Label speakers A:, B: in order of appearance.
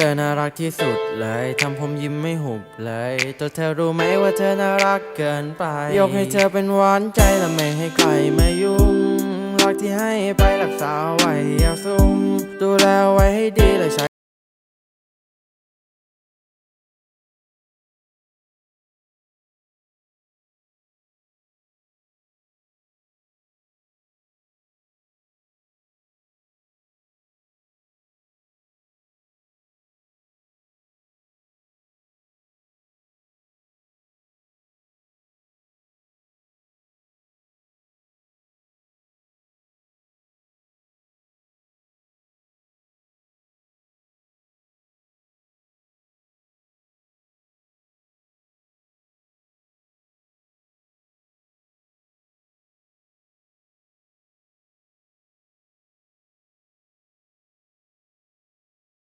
A: เธอน่ารักที่สุดเลยทำผมยิ้มไม่หุบเลยตัวเธอรู้ไหมว่าเธอน่ารักเกินไป ยกให้เธอเป็นหวานใจและไม่ให้ใครมายุ่งรักที่ให้ไปรักษาไว้อย่าซุ่มดูแลไว้ให้ดีและใช้